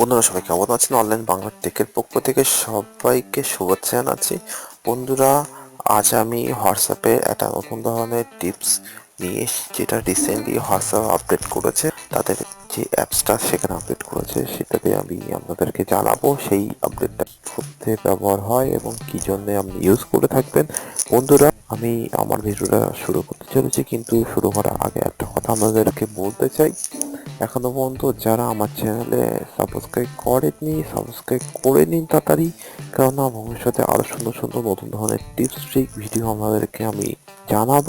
বন্ধুরা, সবাই কেমন আছেন? অনলাইন বাংলা টেকের পক্ষ থেকে সবাইকে শুভেচ্ছা জানাচ্ছি। বন্ধুরা, আজ আমি হোয়াটসঅ্যাপে একটা নতুন ধরনের টিপস নিয়ে যেটা রিসেন্টলি হোয়াটসঅ্যাপ আপডেট করেছে। তাদের যে অ্যাপসটা সেখানে আপডেট করেছে সেটাতে আমি আপনাদেরকে জানাব সেই আপডেটটা করতে ব্যবহার হয় এবং কি জন্য আপনি ইউজ করে থাকবেন। বন্ধুরা, আমি আমার ভিডিওটা শুরু করতে চলেছি, কিন্তু শুরু করার আগে একটা কথা আপনাদেরকে বলতে চাই। এখনও পর্যন্ত যারা আমার চ্যানেলে সাবস্ক্রাইব করেননি সাবস্ক্রাইব করে নিন তাড়াতাড়ি। কেননা ভবিষ্যতে আরও সুন্দর সুন্দর নতুন ধরনের টিপস ট্রিক ভিডিও আমাদেরকে আমি জানাব।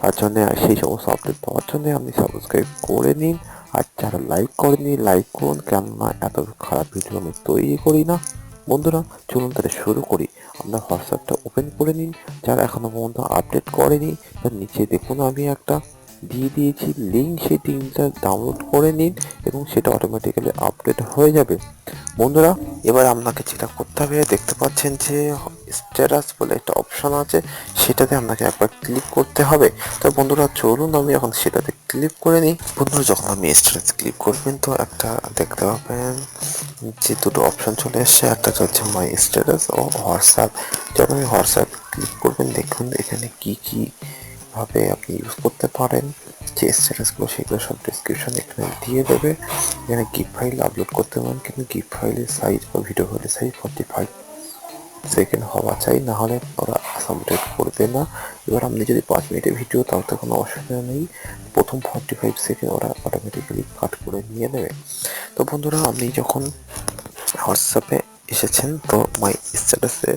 তার জন্য সেই সমস্ত আপডেট পাওয়ার জন্য আপনি সাবস্ক্রাইব করে নিন। আর যারা লাইক করেনি লাইক করুন। কেননা এত খারাপ ভিডিও আমি তৈরি করি না। বন্ধুরা, চলুন তাহলে শুরু করি। আপনার হোয়াটসঅ্যাপটা ওপেন করে নিন। যারা এখনও পর্যন্ত আপডেট করেনি, তার নিচে দেখুন আমি একটা দিয়ে দিয়েছি লিঙ্ক সেই লিঙ্কটা ডাউনলোড করে নিন এবং সেটা অটোমেটিক্যালি আপডেট হয়ে যাবে। বন্ধুরা, এবার আপনাকে যেটা করতে হবে, দেখতে পাচ্ছেন যে স্ট্যাটাস বলে একটা অপশন আছে, সেটাতে আপনাকে একবার ক্লিক করতে হবে। তো বন্ধুরা, চলুন আমি এখন সেটাতে ক্লিক করে নিই। বন্ধুরা, যখন আমি স্ট্যাটাস ক্লিক করবেন, তো একটা দেখতে পাবেন যে দুটো অপশন চলে এসছে। একটা হচ্ছে মাই স্ট্যাটাস ও হোয়াটসঅ্যাপ যখন আমি হোয়াটসঅ্যাপ ক্লিক করবেন, দেখুন এখানে কি কি ভাবে আপনি ইউজ করতে পারেন, যে স্ট্যাটাসগুলো সেগুলো সব ডিসক্রিপশন এখানে দিয়ে দেবে। এখানে গিফট ফাইল আপলোড করতে পারেন, কিন্তু গিফট ফাইলের সাইজ বা ভিডিও ফাইলের সাইজ ফর্টি ফাইভ সেকেন্ড হওয়া চাই, না হলে ওরা সাবমিট করবে না। এবার আপনি যদি পাঁচ মিনিটের ভিডিও তাও তো কোনো অসুবিধা নেই। প্রথম ফর্টি ফাইভ সেকেন্ড ওরা অটোমেটিক্যালি কাট করে নিয়ে নেবে। তো বন্ধুরা, আপনি যখন হোয়াটসঅ্যাপে এসেছেন, তো মাই স্ট্যাটাসে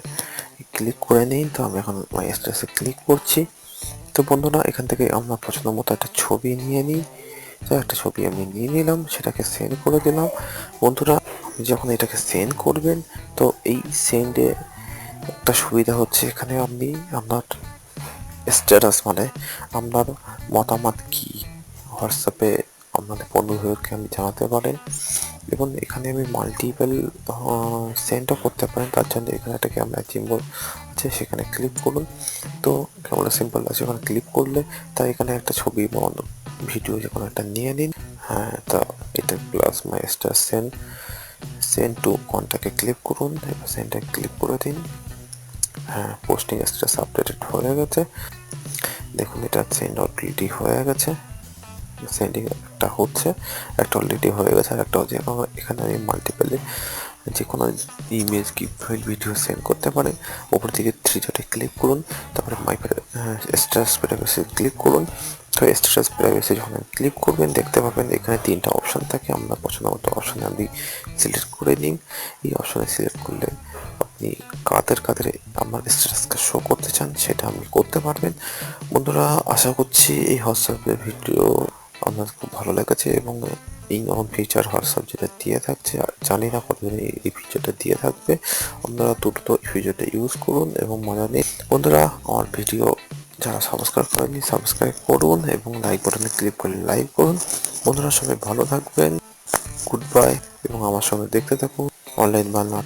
ক্লিক করে নিন। তো আমি এখন মাই স্ট্যাটাসে ক্লিক করছি। তো বন্ধুরা এখান থেকে আমরা পছন্দ মতো একটা ছবি নিয়ে নিই। তো একটা ছবি আমি নিয়ে নিলাম, সেটাকে সেন্ড করে দিলাম। বন্ধুরা যখন এটাকে সেন্ড করবেন, তো এই সেন্ডে একটা সুবিধা হচ্ছে এখানে আপনি, আপনার স্ট্যাটাস মানে আপনার মতামত কি? হোয়াটসঅ্যাপে আপনাদের বন্ধুদেরকে আমি জানাতে পারেন। এবং এখানে আমি মাল্টিপল সেন্ডও করতে পারেন। তার জন্য এখানে একটা ক্যামেরা সিম্বল আছে, সেখানে ক্লিক করুন। তো ক্যামেরা সিম্পল আছে, ওখানে ক্লিক করলে তা এখানে একটা ছবি বা অন্য ভিডিও যে কোনো একটা নিয়ে নিন। হ্যাঁ তা এটা plus my star send send to কন্ট্যাক্টে click করুন, এবার সেন্ডে ক্লিক করে দিন। হ্যাঁ পোস্টিং স্ট্যাটাস আপডেটেড হয়ে গেছে। দেখুন, এটা সেন্ড অলরেডি হয়ে গেছে। সেন্ডিং একটা হচ্ছে, একটা অলরেডি হয়ে গেছে, আর একটা হচ্ছে এখানে আমি মাল্টিপলে যে কোনো ইমেজ কি ফাইল ভিডিও সেন্ড করতে পারে ওপর দিকে থ্রি ডটে ক্লিক করুন, তারপরে মাই স্ট্যাটাস প্রাইভেসি ক্লিক করুন। তো স্ট্যাটাস প্রাইভেসি যখন ক্লিক করবেন, দেখতে পাবেন এখানে তিনটা অপশন থাকে আপনার পছন্দ মতো অপশনে আপনি সিলেক্ট করে নিন এই অপশানে সিলেক্ট করলে আপনি কাদের কাদের আমার স্ট্যাটাসকে শো করতে চান, সেটা আপনি করতে পারবেন। বন্ধুরা, আশা করছি এই হোয়াটসঅ্যাপের ভিডিও আপনার খুব ভালো লেগেছে এবং এই নতুন ফিচার হোয়াটসঅ্যাপ যেটা দিয়ে থাকছে। জানি না কতদিন এই ফিচারটা দিয়ে থাকবে। আপনারা দ্রুত এই ফিচারটা ইউজ করুন এবং মজা নিন। বন্ধুরা, আমার ভিডিও যারা সাবস্ক্রাইব করেনি সাবস্ক্রাইব করুন এবং লাইক বাটনে ক্লিক করে লাইক করুন। বন্ধুরা, সবাই ভালো থাকবেন। গুড বাই এবং আমার সঙ্গে দেখতে থাকুন। অনলাইন বাংলা